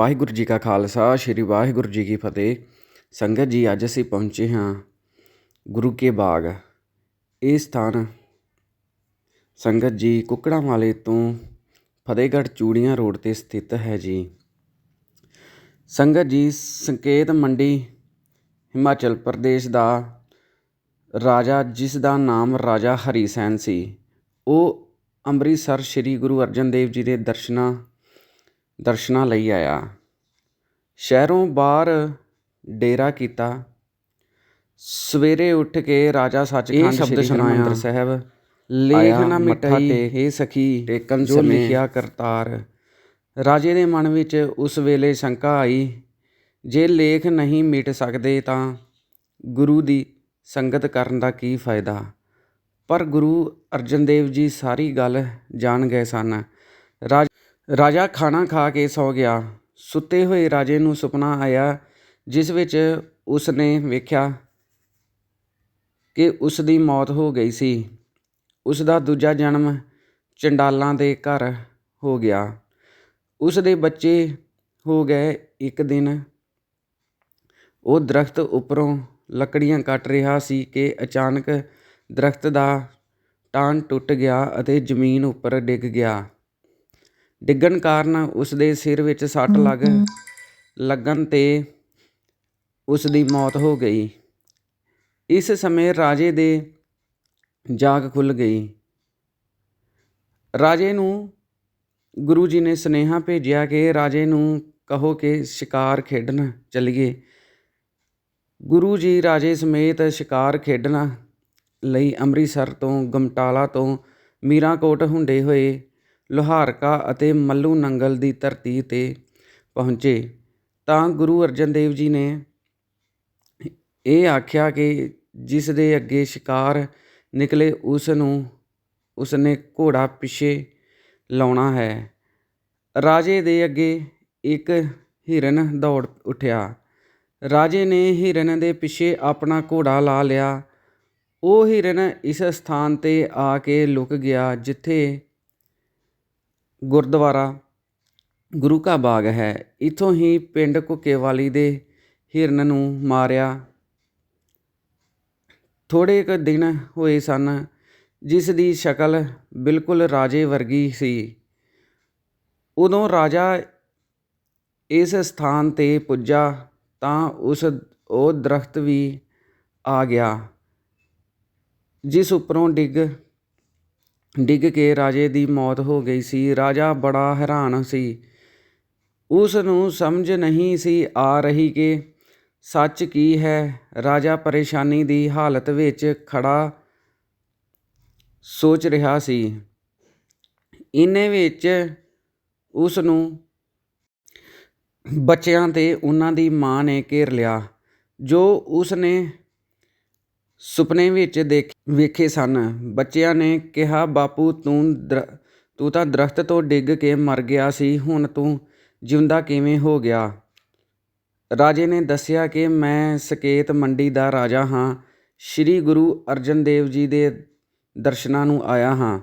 ਵਾਹਿਗੁਰੂ ਜੀ ਕਾ ਖਾਲਸਾ, ਸ੍ਰੀ ਵਾਹਿਗੁਰੂ ਜੀ ਕੀ ਫਤਿਹ। ਸੰਗਤ ਜੀ, ਅੱਜ ਅਸੀਂ ਪਹੁੰਚੇ ਹਾਂ ਗੁਰੂ ਕੇ ਬਾਗ। ਇਹ ਸਥਾਨ ਸੰਗਤ ਜੀ ਕੁੱਕੜਾਂ ਵਾਲੇ ਤੋਂ ਫਤਿਹਗੜ੍ਹ ਚੂੜੀਆਂ ਰੋਡ ਤੇ ਸਥਿਤ ਹੈ ਜੀ। ਸੰਗਤ ਜੀ, ਸੰਕੇਤ ਮੰਡੀ ਹਿਮਾਚਲ ਪ੍ਰਦੇਸ਼ ਦਾ ਰਾਜਾ, ਜਿਸ ਦਾ ਨਾਮ ਰਾਜਾ ਹਰੀ ਸੈਨ ਸੀ, ਉਹ ਅੰਮ੍ਰਿਤਸਰ ਸ੍ਰੀ ਗੁਰੂ ਅਰਜਨ ਦੇਵ ਜੀ ਦੇ ਦਰਸ਼ਨਾਂ ਦਰਸ਼ਨਾਂ ਲਈ ਆਇਆ। ਸ਼ਹਿਰੋਂ ਬਾਹਰ ਡੇਰਾ ਕੀਤਾ। ਸਵੇਰੇ ਉੱਠ ਕੇ ਰਾਜਾ ਸੱਚਖੰਡ ਸ਼ਬਦ ਸੁਣਾਇਆ। ਸਾਹਿਬ ਲੇਖ ਨਾ ਮਿਟਾਈ ਹੇ ਸਖੀ ਟੇਕਨ ਜੋ ਲਿਖਿਆ ਕਰਤਾਰ। ਰਾਜੇ ਦੇ ਮਨ ਵਿੱਚ ਉਸ ਵੇਲੇ ਸ਼ੰਕਾ ਆਈ। ਜੇ ਲੇਖ ਨਹੀਂ ਮਿਟ ਸਕਦੇ ਤਾਂ ਗੁਰੂ ਦੀ ਸੰਗਤ ਕਰਨ ਦਾ ਕੀ ਫਾਇਦਾ? ਪਰ ਗੁਰੂ ਅਰਜਨ ਦੇਵ ਜੀ ਸਾਰੀ ਗੱਲ ਜਾਣ ਗਏ ਸਨ। ਰਾਜ ਰਾਜਾ ਖਾਣਾ ਖਾ ਕੇ ਸੌਂ ਗਿਆ। ਸੁੱਤੇ ਹੋਏ ਰਾਜੇ ਨੂੰ ਸੁਪਨਾ ਆਇਆ, ਜਿਸ ਵਿੱਚ ਉਸ ਨੇ ਵੇਖਿਆ ਕਿ ਉਸ ਦੀ ਮੌਤ ਹੋ ਗਈ ਸੀ। ਉਸ ਦਾ ਦੂਜਾ ਜਨਮ ਚੰਡਾਲਾਂ ਦੇ ਘਰ ਹੋ ਗਿਆ। ਉਸ ਦੇ ਬੱਚੇ ਹੋ ਗਏ ਇੱਕ ਦਿਨ। ਉਹ ਦਰਖਤ ਉੱਪਰੋਂ ਲੱਕੜੀਆਂ ਕੱਟ ਰਿਹਾ ਸੀ ਕਿ ਅਚਾਨਕ ਦਰਖਤ ਦਾ ਟਾਣ ਟੁੱਟ ਗਿਆ ਅਤੇ ਜ਼ਮੀਨ ਉੱਪਰ ਡਿੱਗ ਗਿਆ। ਡਿੱਗਣ ਕਾਰਨ ਉਸ ਦੇ ਸਿਰ ਵਿੱਚ ਸੱਟ ਲੱਗ ਲੱਗਣ ਤੇ ਉਸ ਦੀ ਮੌਤ ਹੋ ਗਈ। ਇਸ ਸਮੇਂ ਰਾਜੇ ਦੇ ਜਾਗ ਖੁੱਲ ਗਈ। ਰਾਜੇ ਨੂੰ ਗੁਰੂ ਜੀ ਨੇ ਸੁਨੇਹਾ ਭੇਜਿਆ ਕਿ ਰਾਜੇ ਨੂੰ ਕਹੋ ਕਿ ਸ਼ਿਕਾਰ ਖੇਡਣ ਚੱਲੀਏ। ਗੁਰੂ ਜੀ ਰਾਜੇ ਸਮੇਤ ਸ਼ਿਕਾਰ ਖੇਡਣ ਲਈ ਅੰਮ੍ਰਿਤਸਰ ਤੋਂ ਗਮਟਾਲਾ ਤੋਂ ਮੀਰਾਂਕੋਟ ਹੁੰਦੇ ਹੋਏ ਲੋਹਾਰਕਾ ਅਤੇ ਮੱਲੂ ਨੰਗਲ ਦੀ ਧਰਤੀ ਤੇ ਪਹੁੰਚੇ ਤਾਂ ਗੁਰੂ ਅਰਜਨ ਦੇਵ ਜੀ ਨੇ ਇਹ ਆਖਿਆ ਕਿ ਜਿਸ ਦੇ ਅੱਗੇ ਸ਼ਿਕਾਰ ਨਿਕਲੇ ਉਸ ਨੂੰ ਉਸਨੇ ਘੋੜਾ ਪਿੱਛੇ ਲਾਉਣਾ ਹੈ। ਰਾਜੇ ਦੇ ਅੱਗੇ ਇੱਕ ਹਿਰਨ ਦੌੜ ਉੱਠਿਆ। ਰਾਜੇ ਨੇ ਹਿਰਨ ਦੇ ਪਿੱਛੇ ਆਪਣਾ ਘੋੜਾ ਲਾ ਲਿਆ। ਉਹ ਹਿਰਨ ਇਸ ਸਥਾਨ ਤੇ ਆ ਕੇ ਲੁਕ ਗਿਆ ਜਿੱਥੇ ਗੁਰਦੁਆਰਾ ਗੁਰੂ ਕਾ ਬਾਗ ਹੈ। ਇੱਥੋਂ ਹੀ ਪਿੰਡ ਘੁੱਕੇਵਾਲੀ ਦੇ ਹਿਰਨ ਨੂੰ ਮਾਰਿਆ। ਥੋੜੇ ਕੁ ਦਿਨ ਹੋਏ ਸਨ, ਜਿਸ ਦੀ ਸ਼ਕਲ ਬਿਲਕੁਲ ਰਾਜੇ ਵਰਗੀ ਸੀ। ਉਦੋਂ ਰਾਜਾ ਇਸ ਸਥਾਨ ਤੇ ਪੁੱਜਾ ਤਾਂ ਉਸ, ਉਹ ਦਰਖਤ ਵੀ ਆ ਗਿਆ, ਜਿਸ ਉੱਪਰੋਂ ਡਿੱਗ ਡਿੱਗ ਕੇ ਰਾਜੇ ਦੀ ਮੌਤ ਹੋ ਗਈ ਸੀ। ਰਾਜਾ ਬੜਾ ਹੈਰਾਨ ਸੀ। ਉਸ ਨੂੰ ਸਮਝ ਨਹੀਂ ਸੀ ਆ ਰਹੀ ਕਿ ਸੱਚ ਕੀ ਹੈ। ਰਾਜਾ ਪਰੇਸ਼ਾਨੀ ਦੀ ਹਾਲਤ ਵਿੱਚ ਖੜਾ ਸੋਚ ਰਿਹਾ ਸੀ। ਇਨੇ ਵਿੱਚ ਉਸ ਨੂੰ ਬੱਚਿਆਂ ਤੇ ਉਹਨਾਂ ਦੀ ਮਾਂ ਨੇ ਘੇਰ ਲਿਆ, ਜੋ ਉਸ ਨੇ ਸੁਪਨੇ ਵਿੱਚ ਦੇਖ, ਵੇਖੇ ਸਨ। ਬੱਚਿਆਂ ਨੇ ਕਿਹਾ, ਬਾਪੂ, ਤੂੰ ਦਰ, ਤੂੰ ਤਾਂ ਦਰਖਤ ਤੋਂ ਡਿੱਗ ਕੇ ਮਰ ਗਿਆ ਸੀ, ਹੁਣ ਤੂੰ ਜਿਉਂਦਾ ਕਿਵੇਂ ਹੋ ਗਿਆ? ਰਾਜੇ ਨੇ ਦੱਸਿਆ ਕਿ ਮੈਂ ਸਕੇਤ ਮੰਡੀ ਦਾ ਰਾਜਾ ਹਾਂ। ਸ੍ਰੀ ਗੁਰੂ ਅਰਜਨ ਦੇਵ ਜੀ ਦੇ ਦਰਸ਼ਨਾਂ ਨੂੰ ਆਇਆ ਹਾਂ।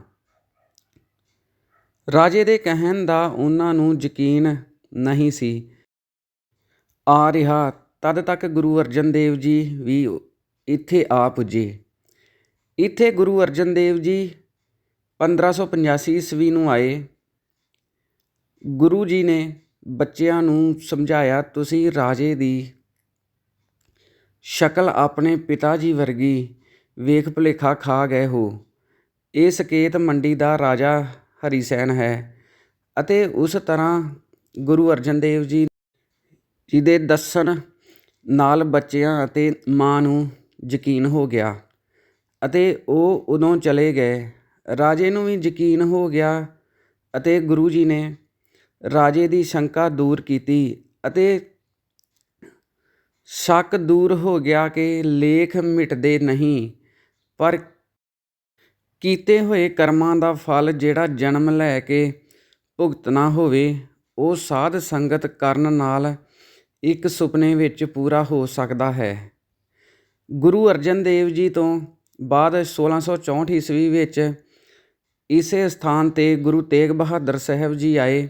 ਰਾਜੇ ਦੇ ਕਹਿਣ ਦਾ ਉਹਨਾਂ ਨੂੰ ਯਕੀਨ ਨਹੀਂ ਸੀ। ਆ ਰਿਹਾ। ਤਦ ਤੱਕ ਗੁਰੂ ਅਰਜਨ ਦੇਵ ਜੀ ਵੀ ਇੱਥੇ ਆ ਪੁੱਜੇ ਇੱਥੇ ਗੁਰੂ ਅਰਜਨ ਦੇਵ ਜੀ 1585 ਈਸਵੀ ਨੂੰ ਆਏ। ਗੁਰੂ ਜੀ ਨੇ ਬੱਚਿਆਂ ਨੂੰ ਸਮਝਾਇਆ, ਤੁਸੀਂ ਰਾਜੇ ਦੀ ਸ਼ਕਲ ਆਪਣੇ ਪਿਤਾ ਜੀ ਵਰਗੀ ਵੇਖ ਭੁਲੇਖਾ ਖਾ ਗਏ ਹੋ। ਇਹ ਸਕੇਤ ਮੰਡੀ ਦਾ ਰਾਜਾ ਹਰੀ ਸੈਨ ਹੈ। ਅਤੇ ਉਸ ਤਰ੍ਹਾਂ ਗੁਰੂ ਅਰਜਨ ਦੇਵ ਜੀ ਜੀ ਦੇ ਦੱਸਣ ਨਾਲ ਬੱਚਿਆਂ ਅਤੇ ਮਾਂ ਨੂੰ ਯਕੀਨ ਹੋ ਗਿਆ ਅਤੇ ਉਹ ਉਦੋਂ ਚਲੇ ਗਏ। ਰਾਜੇ ਨੂੰ ਵੀ ਯਕੀਨ ਹੋ ਗਿਆ ਅਤੇ ਗੁਰੂ ਜੀ ਨੇ ਰਾਜੇ ਦੀ ਸ਼ੰਕਾ ਦੂਰ ਕੀਤੀ ਅਤੇ ਸ਼ੱਕ ਦੂਰ ਹੋ ਗਿਆ ਕਿ ਲੇਖ ਮਿਟਦੇ ਨਹੀਂ, ਪਰ ਕੀਤੇ ਹੋਏ ਕਰਮਾਂ ਦਾ ਫਲ ਜਿਹੜਾ ਜਨਮ ਲੈ ਕੇ ਭੁਗਤਣਾ ਹੋਵੇ, ਉਹ ਸਾਧ ਸੰਗਤ ਕਰਨ ਨਾਲ ਇੱਕ ਸੁਪਨੇ ਵਿੱਚ ਪੂਰਾ ਹੋ ਸਕਦਾ ਹੈ। ਗੁਰੂ ਅਰਜਨ ਦੇਵ ਜੀ ਤੋਂ ਬਾਅਦ 1664 ਈਸਵੀ ਵਿੱਚ ਇਸੇ ਸਥਾਨ ਤੇ ਗੁਰੂ ਤੇਗ ਬਹਾਦਰ ਸਾਹਿਬ ਜੀ ਆਏ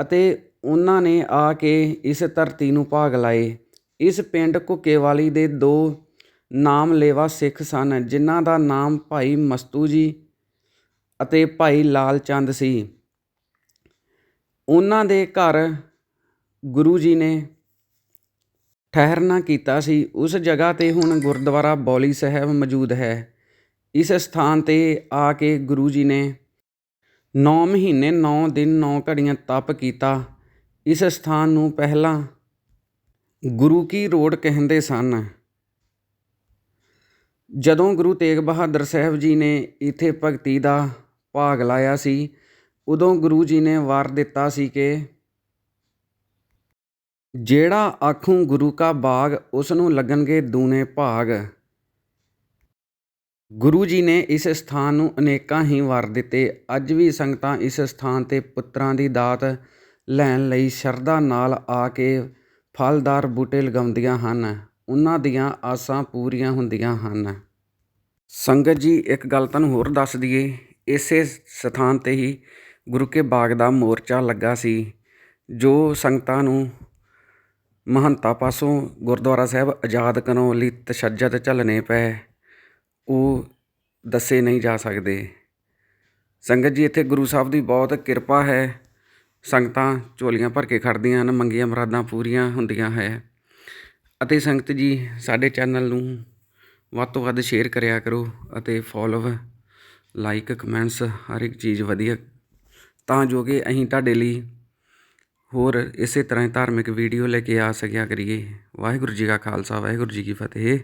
ਅਤੇ ਉਹਨਾਂ ਨੇ ਆ ਕੇ ਇਸ ਧਰਤੀ ਨੂੰ ਭਾਗ ਲਾਏ। ਇਸ ਪਿੰਡ ਘੁੱਕੇਵਾਲੀ ਦੇ ਦੋ ਨਾਮ ਲੇਵਾ ਸਿੱਖ ਸਨ, ਜਿਨ੍ਹਾਂ ਦਾ ਨਾਮ ਭਾਈ ਮਸਤੂ ਜੀ ਅਤੇ ਭਾਈ ਲਾਲ ਚੰਦ ਸੀ। ਉਹਨਾਂ ਦੇ ਘਰ ਗੁਰੂ ਜੀ ਨੇ ਠਹਿਰਨਾ ਕੀਤਾ ਸੀ, ਉਸ ਜਗ੍ਹਾ ਤੇ ਹੁਣ ਗੁਰਦੁਆਰਾ ਬੌਲੀ ਸਾਹਿਬ ਮੌਜੂਦ ਹੈ। ਇਸ ਸਥਾਨ ਤੇ ਆ ਕੇ ਗੁਰੂ ਜੀ ਨੇ 9 ਮਹੀਨੇ 9 ਦਿਨ 9 ਘੜੀਆਂ ਤਪ ਕੀਤਾ। ਇਸ ਸਥਾਨ ਨੂੰ ਪਹਿਲਾਂ ਗੁਰੂ ਕੀ ਰੋਡ ਕਹਿੰਦੇ ਸਨ। ਜਦੋਂ ਗੁਰੂ ਤੇਗ ਬਹਾਦਰ ਸਾਹਿਬ ਜੀ ਨੇ ਇੱਥੇ ਭਗਤੀ ਦਾ ਭਾਗ ਲਾਇਆ ਸੀ, ਉਦੋਂ ਗੁਰੂ ਜੀ ਨੇ ਵਾਰ ਦਿੱਤਾ ਸੀ ਕਿ ਜਿਹੜਾ ਆਖੂੰ ਗੁਰੂ ਕਾ ਬਾਗ ਉਸ ਨੂੰ ਲੱਗਣਗੇ ਦੂਣੇ ਭਾਗ। ਗੁਰੂ ਜੀ ਨੇ ਇਸ ਸਥਾਨ ਨੂੰ ਅਨੇਕਾਂ ਹੀ ਵਰ ਦਿੱਤੇ। ਅੱਜ ਵੀ ਸੰਗਤਾਂ ਇਸ ਸਥਾਨ ਤੇ ਪੁੱਤਰਾਂ ਦੀ ਦਾਤ ਲੈਣ ਲਈ ਸ਼ਰਧਾ ਨਾਲ ਆ ਕੇ ਫਲਦਾਰ ਬੂਟੇ ਲਗਾਉਂਦੀਆਂ ਹਨ। ਉਹਨਾਂ ਦੀਆਂ ਆਸਾਂ ਪੂਰੀਆਂ ਹੁੰਦੀਆਂ ਹਨ। ਸੰਗਤ ਜੀ, ਇੱਕ ਗੱਲ ਤੁਹਾਨੂੰ ਹੋਰ ਦੱਸ ਦਈਏ। ਇਸੇ ਸਥਾਨ ਤੇ ਹੀ ਗੁਰੂ ਕੇ ਬਾਗ ਦਾ ਮੋਰਚਾ ਲੱਗਾ ਸੀ, ਜੋ ਸੰਗਤਾਂ ਨੂੰ ਮਹੰਤਾ ਪਾਸੋਂ ਗੁਰਦੁਆਰਾ ਸਾਹਿਬ ਆਜ਼ਾਦ ਕਰੋ ਲਈ ਤਸ਼ੱਦਦ ਝੱਲਣੇ ਪਏ। ਉਹ ਦੱਸੇ ਨਹੀਂ ਜਾ ਸਕਦੇ। ਸੰਗਤ ਜੀ, ਇੱਥੇ ਗੁਰੂ ਸਾਹਿਬ ਦੀ ਬਹੁਤ ਕਿਰਪਾ ਹੈ। ਸੰਗਤਾਂ ਝੋਲੀਆਂ ਭਰ ਕੇ ਖੜਦੀਆਂ ਹਨ, ਮੰਗੀਆਂ ਮੁਰਾਦਾਂ ਪੂਰੀਆਂ ਹੁੰਦੀਆਂ ਹੈ। ਅਤੇ ਸੰਗਤ ਜੀ, ਸਾਡੇ ਚੈਨਲ ਨੂੰ ਵੱਧ ਤੋਂ ਵੱਧ ਸ਼ੇਅਰ ਕਰਿਆ ਕਰੋ ਅਤੇ ਫੋਲੋ ਲਾਈਕ, ਕਮੈਂਟਸ, ਹਰ ਇੱਕ ਚੀਜ਼ ਵਧੀਆ। ਤਾਂ ਜੋ ਕਿ ਅਸੀਂ ਤੁਹਾਡੇ ਲਈ ਹੋਰ ਇਸੇ ਤਰ੍ਹਾਂ ਹੀ ਧਾਰਮਿਕ ਵੀਡੀਓ ਲੈ ਕੇ ਆ ਸਕਿਆ ਕਰੀਏ। ਵਾਹਿਗੁਰੂ ਜੀ ਕਾ ਖਾਲਸਾ, ਵਾਹਿਗੁਰੂ ਜੀ ਕੀ ਫਤਿਹ।